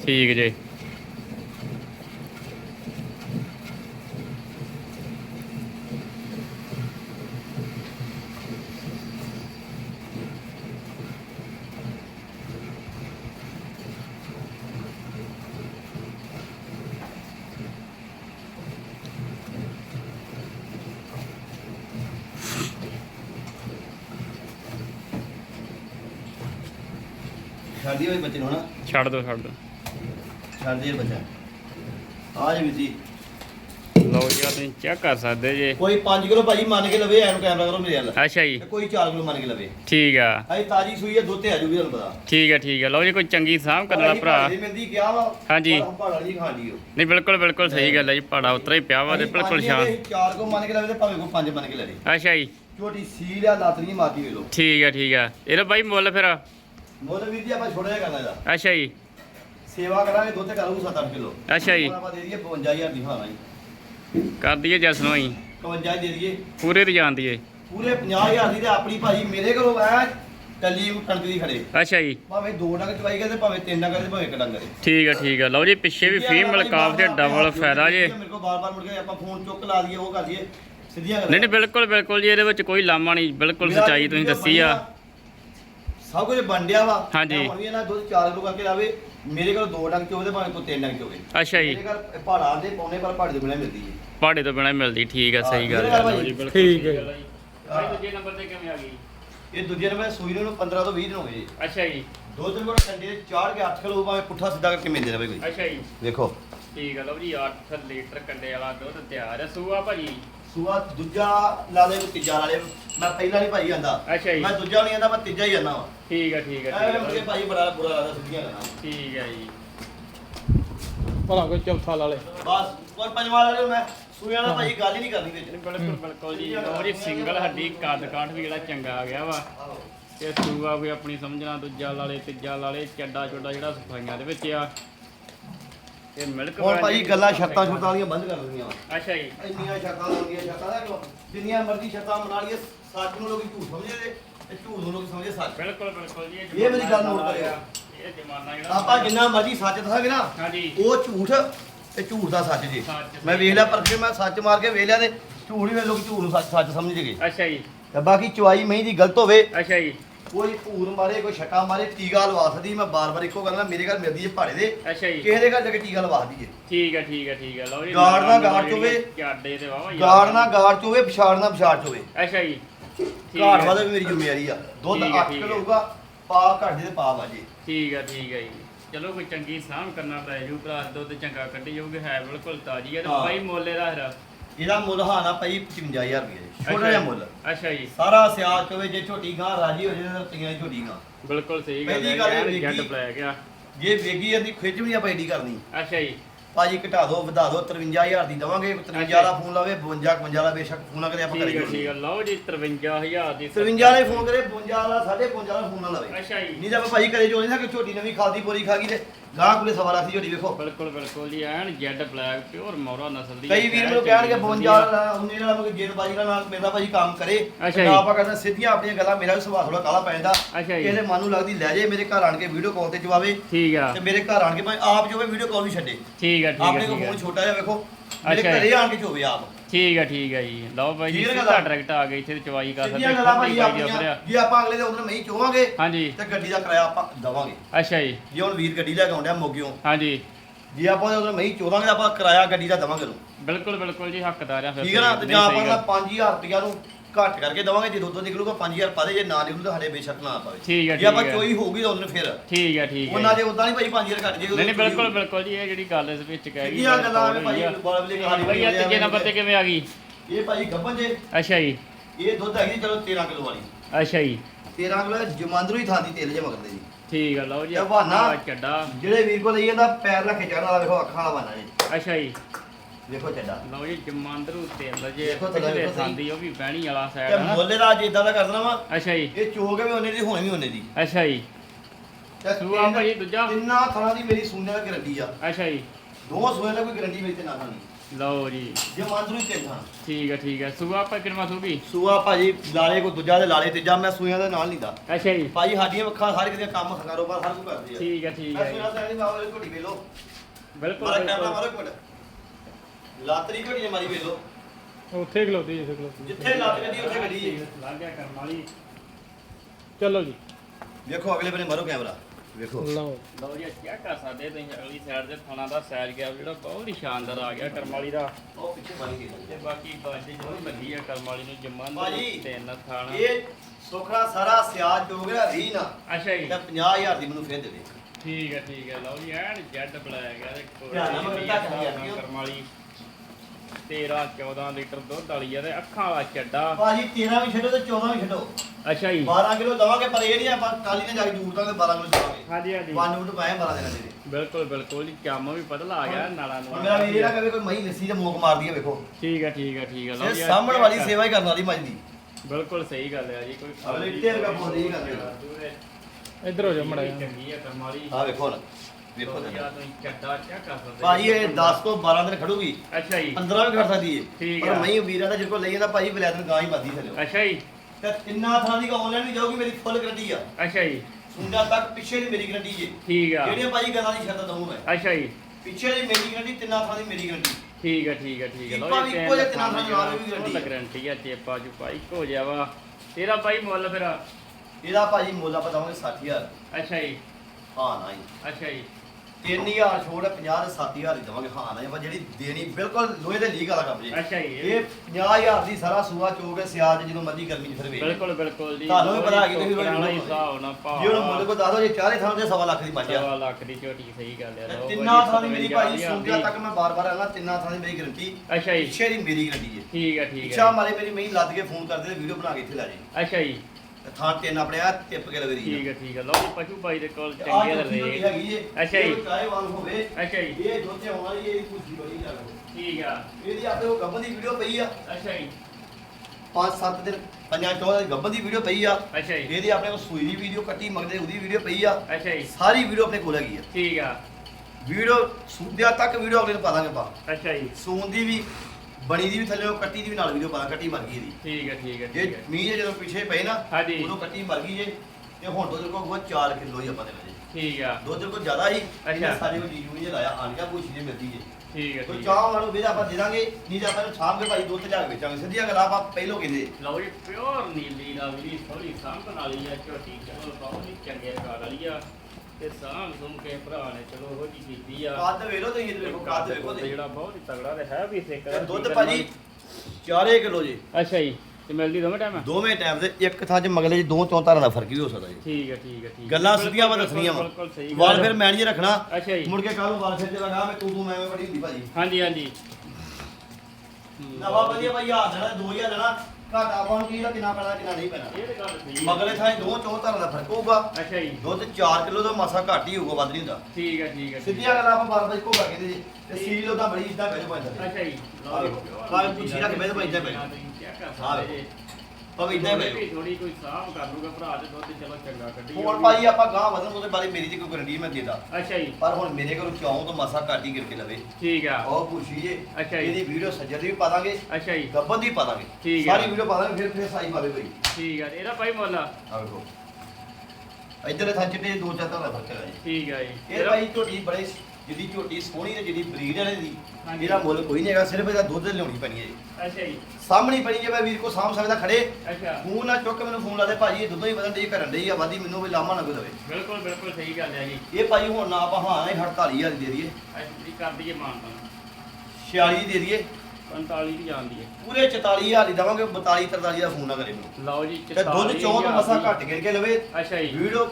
ਠੀਕ ਜੇ ਛੱਡੀ ਹੋਈ ਬੱਚੇ ਨੂੰ ਹਨਾ ਛੱਡ ਦੋ ਛੱਡ ਦੋ। ਛੱਡ ਦੇ ਬੱਚਾ। ਆ ਜੀ ਜੀ। ਲਓ ਜੀ ਆ ਤੁਸੀਂ ਚੈੱਕ ਕਰ ਸਕਦੇ ਜੇ। ਕੋਈ 5 ਕਿਲੋ ਭਾਜੀ ਮੰਨ ਕੇ ਲਵੇ ਐਨੂੰ ਕੈਮਰਾ ਕਰੋ ਮੇਰੇ ਵੱਲ। ਅੱਛਾ ਜੀ। ਤੇ ਕੋਈ 4 ਕਿਲੋ ਮੰਨ ਕੇ ਲਵੇ। ਠੀਕ ਆ। ਅਜੇ ਤਾਜੀ ਸੂਈ ਹੈ ਦੁੱਧ ਆ ਜੂਗੀ ਤੁਹਾਨੂੰ ਪਤਾ। ਠੀਕ ਆ ਠੀਕ ਆ। ਲਓ ਜੀ ਕੋਈ ਚੰਗੀ ਸਾਂਭ ਕਰਨ ਵਾਲਾ ਭਰਾ। ਭਾਜੀ ਮਿਲਦੀ ਗਿਆ ਵਾ ਹਾਂਜੀ। ਦੀ ਉਹ ਨਹੀਂ ਬਿਲਕੁਲ ਬਿਲਕੁਲ ਸਹੀ ਗੱਲ ਹੈ ਜੀ ਪਾੜਾ ਉਤਰਾ ਹੀ ਪਿਆ ਵਾ ਤੇ ਬਿਲਕੁਲ ਸ਼ਾਨ ਚਾਰ ਕੋ ਮੰਨ ਕੇ ਲਵੇ ਤੇ ਭਾਵੇਂ ਕੋ ਪੰਜ ਮੰਨ ਕੇ ਲਵੇ। ਅੱਛਾ ਜੀ। ਛੋਟੀ ਸੀਲ ਆ ਲੱਤ ਨਹੀਂ ਮਾਰਦੀ ਵੇਲੋ ਠੀਕ ਆ ਠੀਕ ਆ। ਇਹਦਾ ਬਾਈ ਮੁੱਲ ਫਿਰ ਮੁੱਲ ਵੀਰ ਜੀ ਆਪਾਂ ਛੋੜਾ ਜਿਹਾ ਕਰਨਾ ਇਹਦਾ। ਅੱਛਾ ਜੀ। ਸੇਵਾ ਕਰਾਂਗੇ ਦੁੱਧ ਤੇ ਕਰਾਂਗੇ 7-8 ਕਿਲੋ। ਅੱਛਾ ਜੀ। ਹੁਣ ਆਪਾਂ ਦੇ ਦਈਏ 52000 ਦੀ ਹਾਣਾ ਜੀ। ਕਰ ਦਈਏ ਜਸ ਨੂੰ ਹੀ। 52 ਦੇ ਦਈਏ। ਪੂਰੇ ਤੇ ਜਾਣ ਦਈਏ। ਪੂਰੇ 50000 ਦੀ ਤੇ ਆਪਣੀ ਭਾਜੀ ਮੇਰੇ ਕੋਲੋਂ ਐ ਕੱਲੀ ਕਣਕ ਦੀ ਖੜੇ। ਅੱਛਾ ਜੀ। ਭਾਵੇਂ ਦੋ ਡੰਗ ਚਵਾਈ ਗਏ ਤੇ ਭਾਵੇਂ ਤਿੰਨ ਡੰਗ ਤੇ ਭਾਵੇਂ ਇੱਕ ਡੰਗ ਕਰੇ। ਠੀਕ ਆ ਠੀਕ ਆ। ਲਓ ਜੀ ਪਿੱਛੇ ਵੀ ਫੀਮੇਲ ਕਾਫ ਦੇ ਡਬਲ ਫਾਇਦਾ ਜੇ। ਮੇਰੇ ਕੋਲ ਬਾਰ-ਬਾਰ ਮੁੜ ਕੇ ਆਪਾਂ ਫੋਨ ਚੁੱਕ ਲਾ ਦਈਏ ਉਹ ਕਰ ਦਈਏ। ਸਿੱਧੀਆਂ ਗੱਲਾਂ ਨਹੀਂ ਨਹੀਂ ਬਿਲਕੁਲ ਬਿਲਕੁਲ ਜੀ ਇਹਦੇ ਵਿੱਚ ਕੋਈ ਲਾਮਾ ਨਹੀਂ। ਬਿਲਕੁਲ ਸੱਚਾਈ ਤੁਸੀਂ ਦੱਸੀ ਆ। ਸਭ ਕੁਝ ਬੰਡਿਆ ਵਾ। ਹਾਂਜੀ। ਮੈਂ ਹੁਣ ਵੀ ਇਹਨਾਂ ਦੁੱਧ 4 ਕਿਲੋ ਕਰਕੇ ਲਾਵੇ ਮੇਰੇ ਕੋਲ ਦੋ ਡੰਗ ਚੋਵੇ ਤੇ ਭਾਵੇਂ ਕੋਈ ਤਿੰਨ ਡੰਗ ਚੋਵੇ ਅੱਛਾ ਜੀ। ਮੇਰੇ ਘਰ ਪਹਾੜਾਂ ਦੇ ਪੌਣੇ ਪਰ ਪਹਾੜੀ ਦੇ ਬਿਨਾਂ ਮਿਲਦੀ ਹੈ ਪਹਾੜੇ ਤੋਂ ਬਿਨਾ ਮਿਲਦੀ ਠੀਕ ਆ ਸਹੀ ਗੱਲ ਜੀ ਬਿਲਕੁਲ ਠੀਕ ਹੈ। ਆ ਜੀ। ਭਾਈ ਦੂਜੇ ਨੰਬਰ ਤੇ ਕਿਵੇਂ ਆ ਗਈ? ਇਹ ਦੂਜੇ ਨੰਬਰ ਸੂਈ ਨੂੰ 15 ਤੋਂ 20 ਦਿਨ ਹੋ ਗਏ। ਜੀ। ਅੱਛਾ ਜੀ। ਦੋ ਦਿਨ ਕੋਲ ਕੰਡੇ ਦੇ ਚਾੜ ਕੇ 8 ਕਿਲੋ ਭਾਵੇਂ ਪੁੱਠਾ ਸਿੱਧਾ ਕਰਕੇ ਮਿਲਦੇ ਰਹੇ ਕੋਈ। ਅੱਛਾ ਜੀ। ਵੇਖੋ। ਠੀਕ ਆ ਲਓ ਜੀ 8 ਲੀਟਰ ਕੰਡੇ ਵਾਲਾ ਦੁੱਧ ਤਿਆਰ ਹੈ ਸੂਆ ਭਾਜੀ। ਸੂਆ ਦੂਜਾ ਲਾ ਕੋਈ ਤੀਜਾ ਲਾ ਮੈਂ ਪਹਿਲਾਂ ਨਹੀਂ ਭਾਈ ਆਂਦਾ ਅੱਛਾ ਜੀ। ਮੈਂ ਦੂਜਾ ਨਹੀਂ ਆਂਦਾ ਮੈਂ ਤੀਜਾ ਹੀ ਆਂਦਾ ਵਾ। ਠੀਕ ਆ ਠੀਕ ਆ ਐਵੇਂ ਆ। ਭਾਈ ਬੜਾ ਬੁਰਾ ਲੱਗਦਾ ਸਿੱਧੀਆਂ ਗੱਲਾਂ। ਠੀਕ ਆ ਜੀ। ਭਲਾ ਕੋਈ ਚੌਥਾ ਲਾ ਲੇ। ਬਸ ਕੋਈ ਪੰਜਵਾਂ ਵਾਲੇ ਮੈਂ। ਸੂਈਆਂ ਦਾ ਭਾਈ ਗੱਲ ਹੀ ਨਹੀਂ ਕਰਨੀ ਵਿੱਚ। ਬਿਲਕੁਲ ਬਿਲਕੁਲ ਜੀ। ਲਓ ਜੀ ਸਿੰਗਲ ਹੱਡੀ ਕੱਦ ਕਾਠ ਵੀ ਜਿਹੜਾ ਚੰਗਾ ਆ ਗਿਆ ਵਾ। ਤੇ ਸੂਆ ਵੀ ਆਪਣੀ ਸਮਝਣਾ ਦੂਜਾ ਲਾਲੇ ਤੀਜਾ ਲਾਲੇ ਚੱਡਾ ਚੋਡਾ ਜਿਹੜਾ ਸਫਾਈਆਂ ਦੇ ਵਿੱਚ ਆ। ਮਿਲਕ ਹੁਣ ਭਾਈ ਗੱਲਾਂ ਸ਼ਰਤਾਂ ਸ਼ਰਤਾਂ ਵਾਲੀਆਂ ਬੰਦ ਕਰ ਦਿੰਦੀਆਂ। ਵਾ ਅੱਛਾ ਜੀ। ਇੰਨੀਆਂ ਸ਼ਰਤਾਂ ਲਾਉਂਦੀਆਂ ਸ਼ਰਤਾਂ ਦਾ ਕਿਉਂ? ਜਿੰਨੀਆਂ ਮਰਜ਼ੀ ਸ਼ਰਤਾਂ ਮਨਾ ਲਈਏ ਸੱਚ ਨੂੰ ਲੋਕੀ ਝੂਠ ਸਮਝਦੇ ਤੇ ਝੂਠ ਨੂੰ ਲੋਕੀ ਸਮਝਦੇ ਸੱਚ। ਬਿਲਕੁਲ ਬਿਲਕੁਲ ਜੀ ਇਹ ਮੇਰੀ ਗੱਲ ਨੋਟ ਕਰਿਓ। ਇਹ ਜ਼ਮਾਨਾ ਜਿਹੜਾ ਆਪਾਂ ਜਿੰਨਾ ਮਰਜ਼ੀ ਸੱਚ ਦੱਸਾਂਗੇ ਨਾ ਉਹ ਝੂਠ ਤੇ ਝੂਠ ਦਾ ਸੱਚ ਜੀ। ਮੈਂ ਵੇਖ ਲਿਆ ਪਰ ਜੇ ਮੈਂ ਸੱਚ ਮਾਰ ਕੇ ਵੇਖ ਲਿਆ ਤੇ ਝੂਠ ਹੀ ਵੇ ਲੋਕ ਝੂਠ ਨੂੰ ਸੱਚ ਸੱਚ ਸਮਝ ਗਏ। ਅੱਛਾ ਜੀ। ਤੇ ਬਾਕੀ ਚੁਆਈ ਮਹੀਂ ਦੀ ਗਲਤ ਹੋਵੇ ਅੱਛਾ ਜੀ। ਕੋਈ ਭੂਰ ਮਾਰੇ ਕੋਈ ਛੱਟਾ ਮਾਰੇ ਟੀਕਾ ਲਵਾ ਸਕਦੀ ਮੈਂ ਬਾਰ-ਬਾਰ ਇੱਕੋ ਗੱਲ ਨਾ ਮੇਰੇ ਘਰ ਮਿਲਦੀ ਹੈ ਪਹਾੜੇ ਦੇ। ਅੱਛਾ ਜੀ। ਕਿਸੇ ਦੇ ਘਰ ਜਾ ਕੇ ਟੀਕਾ ਲਵਾ ਦਈਏ ਠੀਕ ਹੈ ਠੀਕ ਹੈ ਠੀਕ ਹੈ ਲਓ ਜੀ ਗਾੜ ਨਾਲ ਜਿਹੜੀਆਂ ਚੋਵੇ। ਚਾਡੇ ਤੇ ਵਾਵਾ ਗਾੜ ਨਾ ਗਾੜ ਚ ਹੋਵੇ ਪਛਾੜ ਨਾ ਪਛਾੜ ਚ ਹੋਵੇ ਅੱਛਾ ਜੀ। ਠੀਕ ਘਾੜ ਹੈ। ਵਾਦਾ ਵੀ ਮੇਰੀ ਜ਼ਿੰਮੇਵਾਰੀ ਆ। ਦੁੱਧ ਠੀਕ ਹੈ, 8 ਠੀਕ ਕਿਲੋ ਹੈ। ਹੋਊਗਾ ਪਾ ਘੱਟ ਦੇ ਤੇ ਪਾ ਵਾਜੇ। ਠੀਕ ਹੈ ਠੀਕ ਹੈ ਜੀ। ਚਲੋ ਕੋਈ ਚੰਗੀ ਸਾਂਭ ਕਰਨਾ ਪੈ ਜੂ ਭਰਾ ਦੁੱਧ ਚੰਗਾ ਕੱਢੀ ਜਾਊਗੀ ਹੈ ਬਿਲਕੁਲ ਤਾਜੀ ਹੈ ਤੇ ਹਾਂ। ਬਾਈ ਮੋਲੇ ਦਾ ਹਰਾ ਇਹਦਾ ਮੁੱਲ ਹਾਨਾ ਪਈ 55000 ਰੁਪਏ ਛੋਟਾ ਜਿਹਾ ਮੁੱਲ। ਅੱਛਾ ਜੀ। ਸਾਰਾ ਸਿਆਲ ਚੋਵੇ ਜੇ ਝੋਟੀ ਗਾਂ ਰਾਜੀ ਹੋ ਜੇ ਤਾਂ ਤੀਆਂ ਦੀ ਝੋਟੀ ਗਾਂ। ਬਿਲਕੁਲ ਸਹੀ ਗੱਲ ਪਹਿਲੀ ਗੱਲ ਇਹ ਹੈ ਵੇਖੀ- ਜੱਟ ਬਲੈਕ ਆ। ਜੇ ਵੇਗੀ ਜਾਂਦੀ ਖਿੱਚ ਵੀ ਆਪਾਂ ਏਡੀ ਕਰਨੀ। ਅੱਛਾ ਜੀ। ਭਾਜੀ ਘਟਾ ਦਿਓ ਵਧਾ ਦਿਓ 53000 ਦੀ ਦਵਾਂਗੇ। 53 ਵਾਲਾ ਫੋਨ ਲਾਵੇ 52 51 ਵਾਲਾ ਬੇਸ਼ੱਕ ਫੋਨ ਕਰੇ ਆਪਾਂ ਠੀਕ ਕਰੇ ਹੈ ਠੀਕ ਹੈ। ਲਓ ਜੀ 53000 ਦੀ 53 ਵਾਲੇ ਫੋਨ ਕਰੇ 52 ਵਾਲਾ 55 ਵਾਲਾ ਫੋਨ ਨਾ ਲਾਵੇ। ਅੱਛਾ ਜੀ। ਨਹੀਂ ਤਾਂ ਆਪਾਂ ਕਰੇ ਜੋ ਨਹੀਂ ਨਾ ਕਿ ਝੋਟੀ ਨਵੀਂ ਖਾਲਦੀ ਬੋਰੀ ਖਾ ਗਈ ਤੇ ਗਾਂ ਕੁਲੇ ਸਵਾ ਰੱਖੀ ਝੋਟੀ ਵੇਖੋ। ਬਿਲਕੁਲ ਬਿਲਕੁਲ ਜੀ ਐਨ ਜੈਡ ਬਲੈਕ ਪਿਓਰ ਮੌਰਾ ਨਸਲ ਦੀ ਕਈ ਵੀਰ ਮੈਨੂੰ ਕਹਿਣਗੇ 52 ਵਾਲਾ ਉਹਨੇ ਵਾਲਾ ਮੈਂ ਜੇਨ ਬਾਜੀ ਨਾਲ ਮੇਰਾ ਭਾਜੀ ਕੰਮ ਕਰੇ ਤੇ ਜੀ। ਆਪਾਂ ਕਹਿੰਦਾ ਸਿੱਧੀਆਂ ਆਪਣੀਆਂ ਗੱਲਾਂ ਮੇਰਾ ਵੀ ਸੁਭਾਅ ਥੋੜਾ ਕਾਲਾ ਪੈਂਦਾ ਅੱਛਾ ਜੀ। ਇਹਦੇ ਮਨ ਨੂੰ ਲੱਗਦੀ ਲੈ ਜੇ ਮੇਰੇ ਘਰ ਆਣ ਕੇ ਵੀਡੀਓ ਕਾਲ ਤੇ ਜਵਾਵੇ ਠੀਕ ਆ। ਤੇ ਮੇਰੇ ਘਰ ਆਣ ਕੇ ਭਾਵੇਂ ਆਪ ਜੋਵੇ ਵੀਡੀਓ ਕਾਲ ਵੀ ਛੱਡੇ। ਠੀਕ ਆ ਠੀਕ ਆ ਆਪਣੇ ਕੋਲ ਫੋਨ ਛੋਟਾ ਜਿਹਾ ਵੇਖੋ ਮੇਰੇ ਜੀ। ਘਰੇ ਆਣ ਕੇ ਜੋਵੇ ਆਪ। ਠੀਕ ਆ ਠੀਕ ਆ ਜੀ। ਲਓ ਬਾਈ ਜੀ ਸਿੱਧਾ। ਡਾਇਰੈਕਟ ਆ ਗਏ ਇੱਥੇ ਚਵਾਈ ਕਰ ਸਕਦੇ। ਗੱਲਾਂ ਆਪਣੀਆਂ। ਉੱਧਰ। ਜੇ ਆਪਾਂ ਅਗਲੇ ਦੇ ਉਧਰ ਨਹੀਂ ਚੋਵਾਂਗੇ ਹਾਂਜੀ। ਤੇ ਗੱਡੀ ਦਾ ਕਿਰਾਇਆ ਆਪਾਂ ਦਵਾਂਗੇ। ਅੱਛਾ ਜੀ। ਜੇ ਹੁਣ ਵੀਰ ਗੱਡੀ ਲੈ ਕੇ ਆਉਂਦਿਆ ਮੋਗਿਓ ਹਾਂਜੀ। ਜੇ ਆਪਾਂ ਉਧਰ ਨਹੀਂ ਚੋਵਾਂਗੇ ਆਪਾਂ ਕਿਰਾਇਆ ਗੱਡੀ ਦਾ ਦਵਾਂਗੇ ਉਹਨੂੰ। ਬਿਲਕੁਲ ਬਿਲਕੁਲ ਜੀ ਹੱਕਦਾਰ ਆ ਫਿਰ ਠੀਕ ਹੈ ਨਾ? ਤੇ ਜਾਂ ਆਪਾਂ ਗੱਲ। 5000 ਰੁਪਇਆ ਨੂੰ ਘੱਟ ਕਰਕੇ ਦਵਾਂਗੇ ਜੇ ਦੁੱਧ ਨਿਕਲੂਗਾ 5000 ਪਾ ਦੇ ਜੇ ਨਾ ਨਿਕਲੂ ਤਾਂ ਹਲੇ ਬੇਸ਼ੱਕ ਨਾ ਪਾਵੇ ਠੀਕ ਆ ਜੇ ਆਪਾਂ ਠੀਕ ਆ। ਚੋਈ ਹੋਊਗੀ ਤਾਂ ਉਹਨੂੰ ਫਿਰ। ਠੀਕ ਆ ਠੀਕ ਉਹਨਾਂ ਆ ਦੇ ਉਦਾਂ ਨਹੀਂ ਭਾਈ 5000 ਘੱਟ ਜੇ ਨਹੀਂ ਨਹੀਂ ਬਿਲਕੁਲ ਬਿਲਕੁਲ ਜੀ ਇਹ ਜਿਹੜੀ ਗੱਲ ਇਸ ਵਿੱਚ ਕਹਿ ਗਈ ਸਿੱਧੀਆਂ ਗੱਲਾਂ ਐਵੇਂ ਭਾਈ ਬਾਬਲੇ ਕਹਾਣੀ ਭਾਈ ਇਹ ਤੀਜੇ ਨੰਬਰ ਤੇ ਕਿਵੇਂ ਆ ਗਈ? ਇਹ ਭਾਈ ਗੱਬਨ ਜੇ। ਅੱਛਾ ਜੀ। ਇਹ ਦੁੱਧ ਹੈਗੀ ਚਲੋ 13 ਕਿਲੋ ਵਾਲੀ। ਅੱਛਾ ਜੀ। 13 ਕਿਲੋ ਜਮਾਂਦਰੂ ਹੀ ਥਾਂ ਦੀ ਤੇਲ ਜੇ ਮਗਰਦੇ ਜੀ। ਠੀਕ ਆ ਲਓ ਜੀ ਇਹ ਬਹਾਨਾ। ਆਹ ਚੱਡਾ। ਜਿਹੜੇ ਵੀਰ ਕੋਲ ਲਈ ਜਾਂਦਾ ਪੈਰ ਰੱਖ ਕੇ ਚੜਨ ਵਾਲਾ ਵੇਖੋ ਅੱਖਾਂ ਵਾਲਾ ਬਾਨਾ ਜੀ। ਅੱਛਾ ਜੀ। ਵੇਖੋ ਚੱਡਾ। ਲਓ ਜੀ ਜਮਾਂਦਰੂ ਤੇਲ ਜੇ ਦੇਖੋ ਥੱਲੇ ਪਿਛਲੇ ਵੇਖੋ ਸਹੀ। ਸੰਦੀ ਉਹ ਵੀ ਬਹਿਣੀ ਵਾਲਾ ਤੇ ਸਾਈਡ ਮੁੱਲ ਦਾ ਅੱਜ ਇਦਾਂ ਦਾ ਕਰ ਦੇਣਾ ਵਾ। ਅੱਛਾ ਜੀ। ਇਹ ਚੋਗ ਵੀ ਉਹਨੇ ਦੀ ਹੋਣੀ ਵੀ ਉਹਨੇ ਦੀ। ਅੱਛਾ ਜੀ। ਤੇ ਸੂਆ ਤਿੰਨ- ਭਾਈ ਦੂਜਾ? ਤਿੰਨਾਂ ਥਾਂ ਦੀ ਮੇਰੀ ਸੁਣਨੇ ਦਾ ਗਰੰਟੀ ਆ। ਅੱਛਾ ਜੀ। ਦੋਵਾਂ ਸੂਏ ਦਾ ਕੋਈ ਗਰੰਟੀ ਮੇਰੀ ਤੇ ਨਾ ਖਾਣੀ। ਲਓ ਜੀ। ਜੇ ਮੰਦਰੂ ਹੀ ਤਿੰਨ ਥਾਂ। ਠੀਕ ਹੈ ਠੀਕ ਹੈ ਸੂਆ ਆਪਾਂ ਕਿੰਨਾ ਸੂਗੀ? ਸੂਆ ਭਾਜੀ ਲਾਲੇ ਕੋ ਦੂਜਾ ਤੇ ਲਾਲੇ ਤੀਜਾ ਮੈਂ ਸੂਆਂ ਦੇ ਨਾਲ ਨੀਦਾ। ਅੱਛਾ ਜੀ। ਭਾਜੀ ਸਾਡੀਆਂ ਅੱਖਾਂ ਹਰ ਇੱਕ ਦੀਆਂ ਕੰਮ ਕਾਰੋਬਾਰ ਹਰ ਕੋਈ ਕਰਦੇ ਆ। ਠੀਕ ਹੈ ਠੀਕ ਮੈਂ ਹੈ ਜੀ। ਤਾਂ ਨਹੀਂ ਬਾਬਾ ਘੋੜੀ ਵੇਲੋ ਬਿਲਕੁਲ ਮਾਰਾ ਕੈਮਰਾ ਬਿਲਕੁਲ। ਮਾਰੋ ਮਿੰਟ। ਲਾਤਰੀ ਘੋੜੀ ਨੇ ਮਾਰੀ ਵੇਲੋ ਉੱਥੇ ਖਲੋਤੀ ਜਿੱਥੇ ਖਲੋਤੀ ਜਿੱਥੇ ਲੱਤ ਗੱਡੀ ਉੱਥੇ ਗੱਡੀ ਜੀ। ਲੱਗ ਗਿਆ ਕਰਨ ਵਾਲੀ। ਚਲੋ ਜੀ। ਵੇਖੋ ਅਗਲੇ ਬੰਨੇ ਮਾਰੋ ਕੈਮਰਾ। ਵੇਖੋ। ਲਓ। ਲਓ ਜੀ ਕੀ ਕਰ ਸਕਦੇ ਤੁਸੀਂ ਅਗਲੀ ਸਾਈਡ ਦੇ ਥਾਣਾ ਦਾ ਸੈਰ ਗਿਆ ਜਿਹੜਾ ਬਹੁਤ ਹੀ ਸ਼ਾਨਦਾਰ ਆ ਗਿਆ ਕਰਮ ਵਾਲੀ ਦਾ। ਉਹ ਪਿੱਛੇ ਮਾਰੀ ਗਈ। ਤੇ ਬਾਕੀ ਬਾਜੀ ਜਦੋਂ ਲੱਗੀ ਆ ਕਰਮ ਵਾਲੀ ਨੂੰ ਜੰਮਾਂ ਭਾਜੀ, ਤਿੰਨ ਥਾਣਾ। ਇਹ ਸੁਖਣਾ ਸਾਰਾ ਸਿਆਜ ਜੋ ਗਿਆ ਰੀ ਨਾ। ਅੱਛਾ ਜੀ। ਤੇ 50000 ਦੀ ਮੈਨੂੰ ਫੇਰ ਦੇ ਦੇ। ਠੀਕ ਹੈ ਠੀਕ ਹੈ ਲਓ ਜੀ ਐਨ ਜੈਡ ਬਲਾਇਆ ਗਿਆ ਤੇ ਕੋਈ ਧਿਆਨ ਨਾਲ ਨਹੀਂ ਮਗਰ ਹਿਸਾਬ ਧਿਆਨ ਨਾਲ ਨਾਲ ਕਰਮ ਵਾਲੀ। 13 14 ਲੀਟਰ ਦੁੱਧ ਵਾਲੀ ਆ ਤੇ ਅੱਖਾਂ ਵਾਲਾ ਚੱਡਾ। ਭਾਜੀ 13 ਵੀ ਛੱਡੋ ਤੇ 14 ਵੀ ਛੱਡੋ। ਅੱਛਾ ਜੀ। 12 ਕਿਲੋ ਦਵਾਂਗੇ ਪਰ ਇਹ ਨਹੀਂ ਆਪਾਂ ਕਾਲੀ ਨੇ ਜਾ ਕੇ ਜੂਰ ਦਾਂਗੇ 12 ਕਿਲੋ ਦਵਾਂਗੇ। ਹਾਂਜੀ ਹਾਂਜੀ। ਵਨ ਉਟ ਪਾਏ 12 ਦੇਣਾ ਦੇ ਬਿਲਕੁਲ ਬਿਲਕੁਲ ਜੀ ਕੰਮ ਵੀ ਬਦਲਾ ਆ ਗਿਆ ਨਾਲਾਂ ਨੂੰ। ਮੇਰਾ ਵੀਰ ਇਹ ਨਾ ਕਹੇ ਕੋਈ ਮਹੀਂ ਲੱਸੀ ਤੇ ਮੋਕ ਮਾਰਦੀ ਹੈ ਵੇਖੋ। ਠੀਕ ਹੈ ਠੀਕ ਹੈ ਠੀਕ ਹੈ ਲਓ ਜੀ ਸਾਹਮਣ ਵਾਲੀ ਸੇਵਾ ਹੀ ਕਰਨ ਵਾਲੀ ਮੱਝ ਦੀ। ਬਿਲਕੁਲ ਸਹੀ ਗੱਲ ਹੈ ਜੀ ਕੋਈ ਅਗਲੇ ਫ਼ਰਕ ਢੇਰ ਨਹੀਂ, ਕਾ ਬੋਲੀ ਗੱਲ ਹੈ। ਦੂਰੇ ਇੱਧਰ ਹੋ ਜਾ ਮੜਾ ਚੰਗੀ ਹੈ ਕਰਮ ਵਾਲੀ ਆ ਵੇਖੋ ਨਾ ਵੇਖੋ ਲਓ ਜੀ, ਨਾ ਆਹ ਤੁਸੀਂ ਚੱਡਾ ਕਿਆ ਕਰ ਸਕਦੇ ਭਾਜੀ ਇਹ 10 ਤੋਂ 12 ਦਿਨ ਖੜੂਗੀ। ਅੱਛਾ ਜੀ। 15 ਵੀ ਖੜ ਸਕਦੀ ਏ। ਠੀਕ ਪਰ ਆ। ਵੀਰਾਂ ਦਾ ਜਿਹਦੇ ਕੋਲ ਲਈ ਜਾਂਦਾ ਭਾਜੀ ਬਲੈਦਨ ਗਾਂ ਹੀ ਵੱਧਦੀ ਥੱਲੇ। ਅੱਛਾ ਜੀ। ਤੇ ਤਿੰਨਾਂ ਥਾਂ ਦੀ ਆਨਲਾਈਨ ਵੀ ਜਾਊਗੀ ਮੇਰੀ ਫੁੱਲ ਗਰੰਟੀ ਆ। ਅੱਛਾ ਜੀ। ਸੁੰਡਾ ਤੱਕ ਪਿੱਛੇ ਦੀ ਮੇਰੀ ਗਰੰਟੀ ਜੇ। ਠੀਕ ਆ। ਜਿਹੜੀਆਂ ਭਾਜੀ ਗੱਲਾਂ ਦੀ ਸ਼ਰਤ ਦਊਂ ਮੈਂ। ਅੱਛਾ ਜੀ। ਪਿੱਛੇ ਦੀ ਮੇਰੀ ਗਰੰਟੀ ਤਿੰਨਾਂ ਥਾਂ ਦੀ ਮੇਰੀ ਗਰੰਟੀ ਠੀਕ ਹੈ ਠੀਕ ਹੈ ਠੀਕ ਚੀਪਾ ਵੀ ਇੱਕੋ ਜਿਹੇ ਤਿੰਨਾਂ ਥਾਂ ਜਵਾਬ ਵੀ guarantee ਹੈ। ਗਰੰਟੀ ਆ। ਚੇਪਾ ਚੁਪਾ ਇੱਕੋ ਜਿਹਾ ਵਾ। ਤੇਰਾ ਭਾਈ ਮੁੱਲ ਫਿਰ ਇਹਦਾ ਭਾਜੀ ਮੁੱਲ ਆਪਾਂ ਦਵਾਂਗੇ 60000 ਅੱਛਾ ਜੀ। ਹਾਂ ਨਾ ਜੀ ਅੱਛਾ ਜੀ। 3000 ਛੋੜ 50 ਤੇ 7000 ਦੀ ਦਵਾਂਗੇ। ਹਾਂ ਨਾ ਜੀ ਆਪਾਂ ਜਿਹੜੀ ਦੇਣੀ ਬਿਲਕੁਲ ਲੋਹੇ ਦੇ ਲੀਕ ਵਾਲਾ ਕੰਮ ਜੀ। ਅੱਛਾ ਜੀ। ਇਹ ਇਹ 50000 ਦੀ ਸਾਰਾ ਸੂਆ ਚੋ ਕੇ ਸਿਆਲ 'ਚ ਜਦੋਂ ਮਰਜ਼ੀ ਗਰਮੀ 'ਚ ਫਿਰ ਵੇਚ। ਬਿਲਕੁਲ ਬਿਲਕੁਲ ਜੀ। ਤੁਹਾਨੂੰ ਵੀ ਪਤਾ ਹੈ ਕਿ ਤੁਸੀਂ ਰੋਜ਼ ਹਿਸਾਬ ਨਾਲ ਭਾਅ ਜੇ ਉਹਨੂੰ ਮੁੱਲ ਕੋ ਦੱਸ ਦੋ ਜੇ ਚਾਰੇ ਥਾਂ ਤੇ ਸਵਾ ਲੱਖ ਦੀ ਮੱਝ ਆ ਸਵਾ ਲੱਖ ਦੀ ਝੋਟੀ ਸਹੀ ਗੱਲ ਹੈ। ਤਿੰਨਾਂ ਥਾਂ ਦੀ ਮੇਰੀ ਭਾਈ ਸੁਣਦਿਆਂ ਤੱਕ ਮੈਂ ਬਾਰ-ਬਾਰ ਆਣਾ ਤਿੰਨਾਂ ਥਾਂ ਦੀ ਮੇਰੀ ਗਰੰਟੀ ਅੱਛਾ ਜੀ। ਪਿੱਛੇ ਦੀ ਮੇਰੀ ਗਰੰਟੀ ਹੈ। ਠੀਕ ਹੈ ਠੀਕ ਹੈ। ਮਾਰੇ ਮੇਰੀ ਮਹੀਂ ਲੱਦ ਕੇ ਫੋਨ ਕਰਦੇ ਤੇ ਵੀਡੀਓ ਬਣਾ ਕੇ ਇੱਥੇ ਲੈ ਜਾਈ। ਅੱਛਾ ਜੀ। ਤੇ ਥਾਂ ਤਿੰਨ ਆਪਣੇ ਆ ਟਿੱਪ ਕੇ ਲਗਦੀ ਠੀਕ ਹੈ ਠੀਕ ਹੈ। ਲਓ ਜੀ ਪਸ਼ੂ ਭਾਈ ਦੇ ਕੋਲ ਆ ਚੰਗੇ ਹੈਗੀ ਜੇ ਅੱਛਾ ਜੀ। ਚਾਹੇ ਵਾਂਗ ਹੋਵੇ ਅੱਛਾ ਜੀ। ਇਹ ਦੋਤੇ ਆਉਣ ਵਾਲੀ ਇਹ ਕੁਛੀ ਬੜੀ ਜਾਗੋ ਠੀਕ ਆ। ਇਹਦੀ ਆਪਣੇ ਕੋਲ ਗੱਬਨ ਦੀ ਵੀਡੀਓ ਪਈ ਆ। ਅੱਛਾ ਜੀ। 5-7 ਦਿਨ ਪੰਜਾਂ ਚੌਦਾਂ ਦੀ ਗੱਬਨ ਦੀ ਵੀਡੀਓ ਪਈ ਆ। ਅੱਛਾ ਜੀ। ਇਹਦੀ ਆਪਣੇ ਕੋਲ ਸੂਈ ਦੀ ਵੀਡੀਓ ਕੱਟੀ ਮਗਦੇ ਉਹਦੀ ਵੀਡੀਓ ਪਈ ਆ। ਅੱਛਾ ਜੀ। ਸਾਰੀ ਵੀਡੀਓ ਆਪਣੇ ਕੋਲ ਹੈਗੀ ਆ। ਠੀਕ ਆ। ਵੀਡੀਓ ਸੂਦਿਆ ਤੱਕ ਵੀਡੀਓ ਅਗਲੇ ਨੂੰ ਪਾ ਦਾਂਗੇ ਆਪਾਂ। ਅੱਛਾ ਜੀ। ਸੂਨ ਦੀ ਵੀ ਬਣੀ ਦੀ ਵੀ ਥੱਲੇ ਉਹ ਕੱਟੀ ਦੀ ਵੀ ਨਾਲ ਵੀਡੀਓ ਪਾ ਦਾਂ ਕੱਟੀ ਮਰ ਗਈ ਇਹਦੀ। ਠੀਕ ਹੈ ਠੀਕ ਹੈ ਜੇ ਹੈ। ਮੀਂਹ ਜੇ ਜਦੋਂ ਪਿੱਛੇ ਪਏ ਨਾ ਹਾਂਜੀ। ਉਦੋਂ ਕੱਟੀ ਮਰ ਗਈ ਜੇ ਤੇ ਹੁਣ ਦੁੱਧ ਕੋਲ ਬਹੁਤ 4 ਕਿਲੋ ਹੀ ਆਪਾਂ ਦੇ ਵਜੇ ਠੀਕ ਆ। ਦੁੱਧ ਕੋਲ ਜ਼ਿਆਦਾ ਹੀ ਅੱਛਾ। ਸਾਡੇ ਕੋਲ ਡੀਜੂ ਨਹੀਂ ਲਾਇਆ ਆਣ ਗਿਆ ਪੁੱਛੀ ਜੇ ਮਿਲਦੀ ਜੇ। ਠੀਕ ਹੈ ਕੋਈ ਠੀਕ ਹੈ। ਚਾਹ ਵਾਲੂ ਵੀ ਆਪਾਂ ਦੇ ਦਾਂਗੇ ਨਹੀਂ ਤਾਂ ਆਪਾਂ ਨੂੰ ਸ਼ਾਮ ਕੇ ਭਾਈ ਦੁੱਧ ਜਾ ਕੇ ਵੇਚਾਂਗੇ। ਸਿੱਧੀਆਂ ਗੱਲਾਂ ਆਪਾਂ ਪਹਿਲੋਂ ਕਹਿੰਦੇ। ਲਓ ਜੀ ਪਿਓਰ ਨੀਲੀ ਦਾ ਵੀ ਥੋੜੀ ਸਾਂਭਣ ਵਾਲੀ ਆ ਝੋਟੀ ਚਲੋ ਬਹੁਤ ਹੀ ਚੰਗੇ ਰਿਕਾਰਡ ਵਾਲੀ ਆ। ਤੇ ਸਾਂਭ ਸੁਣ ਕੇ ਭਰਾ ਨੇ ਚਲੋ ਉਹ ਜੀ ਕੀਤੀ ਆ। ਕੱਦ ਵੇਲੋ ਤੁਸੀਂ ਇਹ ਵੇਖੋ ਕੱਦ ਵੇਖੋ ਜਿਹੜਾ ਬਹੁਤ ਹੀ ਤਗੜਾ ਤੇ ਹੈ ਵੀ ਸਿੱਕ ਤੇ ਦੁੱਧ ਭਾਜੀ 4 ਕਿਲੋ ਜੀ। ਅੱਛਾ ਜੀ ਤੇ ਮਿਲਦੀ ਦੋਵੇਂ ਟਾਈਮ ਦੋਵੇਂ ਟਾਈਮ ਦੇ ਇੱਕ ਥਾਂ 'ਚ ਮਗਲੇ 'ਚ ਦੋ ਚੌਂ ਧਾਰਾਂ ਦਾ ਫ਼ਰਕ ਵੀ ਹੋ ਸਕਦਾ ਜੀ। ਠੀਕ ਹੈ ਠੀਕ ਹੈ ਠੀਕ ਗੱਲਾਂ ਸਿੱਧੀਆਂ ਬਿਲਕੁਲ, ਦੱਸਣੀਆਂ ਵਾ। ਬਿਲਕੁਲ ਸਹੀ ਵਾਲ ਫਿਰ ਮੈਂ ਨਹੀਂ ਰੱਖਣਾ। ਅੱਛਾ ਜੀ। ਮੁੜ ਕੇ ਕੱਲ ਨੂੰ ਵਾਲ ਫਿਰ ਤੇ ਲਗਾ ਮੈਂ ਤੂੰ ਤੂੰ ਮੈਂ ਮੈਂ ਬੜੀ ਹੁੰਦੀ ਭਾਜੀ। ਹਾਂਜੀ ਹਾਂਜੀ। ਨਵਾਂ ਵਧੀਆ ਭਾਈ ਆ ਦੇਣਾ 2000 ਦੇਣਾ ਘਾਟ ਨੂੰ ਕੀ ਦਾ ਕਿੰਨਾ ਪੈਣਾ ਕਿੰਨਾ ਨਹੀਂ ਪੈਣਾ। ਇਹ ਤੇ ਗੱਲ ਸਹੀ ਹੈ। ਮਗਲੇ ਥਾਂ ਦੋ ਚੌਂ ਧਾਰਾਂ ਦਾ ਫ਼ਰਕ ਹੋਊਗਾ। ਅੱਛਾ ਜੀ। ਦੁੱਧ 4 ਕਿਲੋ ਦਾ ਮਾਸਾ ਘੱਟ ਹੀ ਹੋਊਗਾ ਵੱਧ ਨਹੀਂ ਹੁੰਦਾ। ਠੀਕ ਹੈ ਠੀਕ ਹੈ ਸਿੱਧੀਆਂ ਗੱਲਾਂ ਆਪਾਂ ਬਾਰ ਬਾਰ ਕੋਗਾ ਕਹਿੰਦੇ ਜੀ ਤੇ ਸੀਲ ਉਹਦਾ ਬੜੀ ਇਦਾਂ ਬਹਿ। ਜਾਂਦਾ ਅੱਛਾ ਜੀ। ਆਹ ਪੁੱਛੀ ਰੱਖ ਬਹਿ ਜਾ ਇੱਦਾਂ ਬਹਿ। ਚੈੱਕ ਕਰ ਸਕਦੇ ਜੀ ਭਾਵੇਂ ਇਦਾਂ ਬਹਿ ਜਾਓ। ਥੋੜੀ ਕੋਈ ਸਾਹਬ ਕਰ ਲੂਗਾ ਭਰਾ ਤੇ ਦੁੱਧ ਚਲੋ ਚੰਗਾ ਕੱਢੀ ਹੁਣ ਭਾਈ ਆਪਾਂ ਗਾਂ ਵਧਣ ਉਹਦੇ ਬਾਰੇ ਮੇਰੀ ਤੇ ਕੋਈ ਗਰੰਟੀ ਮੈਂ ਦੇਦਾ। ਅੱਛਾ ਜੀ। ਪਰ ਹੁਣ ਮੇਰੇ ਘਰੋਂ ਚਾਹੂੰ ਤਾਂ ਮਾਸਾ ਘੱਟ ਹੀ ਗਿਰ ਕੇ ਲਵੇ? ਠੀਕ ਆ। ਉਹ ਪੁੱਛੀ ਜੇ। ਅੱਛਾ ਜੀ। ਇਹਦੀ ਵੀਡੀਓ ਸੱਜਰ ਦੀ ਵੀ ਪਾ ਦਾਂਗੇ ਅੱਛਾ ਜੀ। ਗੱਬਨ ਦੀ ਵੀ ਪਾ ਦਾਂਗੇ। ਠੀਕ ਹੈ। ਸਾਰੀ ਵੀਡੀਓ ਪਾ ਦਾਂਗੇ ਫਿਰ ਫਿਰ ਸਾਈ ਪਾਵੇ ਕੋਈ ਠੀਕ ਆ। ਇਹਦਾ ਭਾਈ ਮੁੱਲ ਆ। ਵੇਖੋ। ਇੱਧਰ ਥਾਂ ਚਿੱਟੇ ਦੋ ਚਾਰ ਦਾ ਫ਼ਰਕ ਹੈ ਜੀ। ਠੀਕ ਆ ਜੀ। ਇਹ ਭਾਈ ਝੋਟੀ ਬੜੇ ਜਿਹਦੀ ਝੋਟੀ ਸੋਹਣੀ ਤੇ ਜਿਹਦੀ ਬਰੀਡ ਵਾਲੇ ਦੀ। ਹਾਂਜੀ। ਇਹਦਾ ਮੁੱਲ ਕੋਈ ਨਹੀਂ ਹੈਗਾ ਸਿਰਫ ਇਹਦਾ ਦੁੱਧ ਲਿਆਉਣੀ ਪੈਣੀ ਹੈ ਜੀ। ਅੱਛਾ ਜੀ। ਸਾਹਮਣੀ ਪੈਣੀ ਜੇ ਮੈਂ ਵੀਰ ਕੋ ਸਾਹਮ ਸਕਦਾ ਖੜੇ। ਅੱਛਾ। ਫੋਨ ਨਾ ਚੁੱਕ ਕੇ ਮੈਨੂੰ ਫੋਨ ਲਾ ਦੇ ਭਾਜੀ ਇਹ ਦੁੱਧੋਂ ਹੀ ਵਧਣ ਦੀ ਕਰਨ ਡਈ ਆ ਵਾਦੀ ਮੈਨੂੰ ਵੀ ਲਾਮਾ ਨਾ ਕੋਈ ਦਵੇ ਬਿਲਕੁਲ ਬਿਲਕੁਲ ਸਹੀ ਗੱਲ ਹੈ ਜੀ। ਇਹ ਭਾਜੀ ਹੁਣ ਨਾ ਆਪਾਂ ਹਾਂ ਹੀ 48000 ਦੀ ਦੇ ਦਈਏ। ਦੀ ਕਰ ਦਈਏ ਮਾਨਤਾ 46 ਦੀ ਦੇ ਦਈਏ। 45 ਦੀ ਜਾਂਦੀ ਹੈ ਪੂਰੇ 44000 ਦੀ ਦਵਾਂਗੇ 42 43 ਦਾ ਫੋਨ ਨਾ ਕਰੇ ਮੈਨੂੰ। ਲਓ ਜੀ ਤੇ ਦੁੱਧ ਚੋਂ ਤੋਂ ਮਸਾ ਘੱਟ ਗਿਰ ਕੇ ਲਵੇ। ਅੱਛਾ ਜੀ। ਵੀਡੀਓ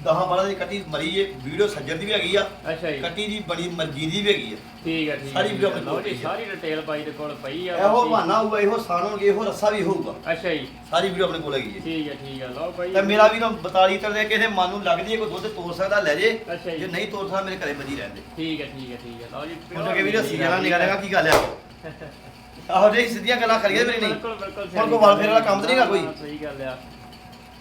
10 12 ਦੀ ਕੱਟੀ ਮਰੀ ਏ ਵੀਡੀਓ ਸੱਜਰ ਦੀ ਵੀ ਹੈਗੀ ਆ ਅੱਛਾ ਜੀ। ਕੱਟੀ ਦੀ ਬਣੀ ਮਰਜ਼ੀ ਦੀ ਵੀ ਹੈਗੀ ਆ। ਠੀਕ ਹੈ ਠੀਕ ਸਾਰੀ video ਆਪਣੇ ਲਓ ਜੀ। ਸਾਰੀ ਡਿਟੇਲ ਬਾਈ ਦੇ ਕੋਲ ਪਈ ਆ ਇਹੋ ਬਾਕੀ- ਬਹਾਨਾ ਹੋਊਗਾ ਇਹੋ ਸਾਨ ਹੋਣਗੇ ਇਹੋ ਰੱਸਾ ਵੀ ਹੋਊਗਾ। ਅੱਛਾ ਜੀ। ਸਾਰੀ ਵੀਡੀਓ ਆਪਣੇ ਕੋਲ ਹੈਗੀ ਹੈ ਠੀਕ ਹੈ ਠੀਕ ਹੈ ਲਓ ਬਾਈ। ਤੇ ਮੇਰਾ ਵੀ ਨਾ 42 ਲੀਟਰ ਦੇ ਕਿਸੇ ਮਨ ਨੂੰ ਲੱਗਦੀ ਹੈ ਕੋਈ ਦੁੱਧ ਤੋਰ ਸਕਦਾ ਲੈ ਜੇ। ਅੱਛਾ ਜੀ। ਜੇ ਨਹੀਂ ਤੋਰ ਸਕਦਾ ਮੇਰੇ ਘਰੇ ਬੱਜੀ ਰਹਿੰਦੇ ਠੀਕ ਹੈ ਠੀਕ ਹੈ ਠੀਕ ਹੈ ਲਓ ਜੀ ਹੁਣ ਕਿ ਵੀਡੀਓ ਸੀਰੀਅਲ ਨਿਕਲੇਗਾ ਕੀ ਗੱਲ ਆ? ਆਹੋ ਜੀ ਸਿੱਧੀਆਂ ਗੱਲਾਂ ਕਰੀਏ ਮੇਰੀ ਨਹੀਂ। ਬਿਲਕੁਲ ਬਿਲਕੁਲ ਹੁਣ ਕੋਈ ਵਾਲ ਫੇਰ ਵਾਲਾ ਕੰਮ ਤਾਂ ਕੋਈ। ਸਹੀ ਗੱਲ ਆ।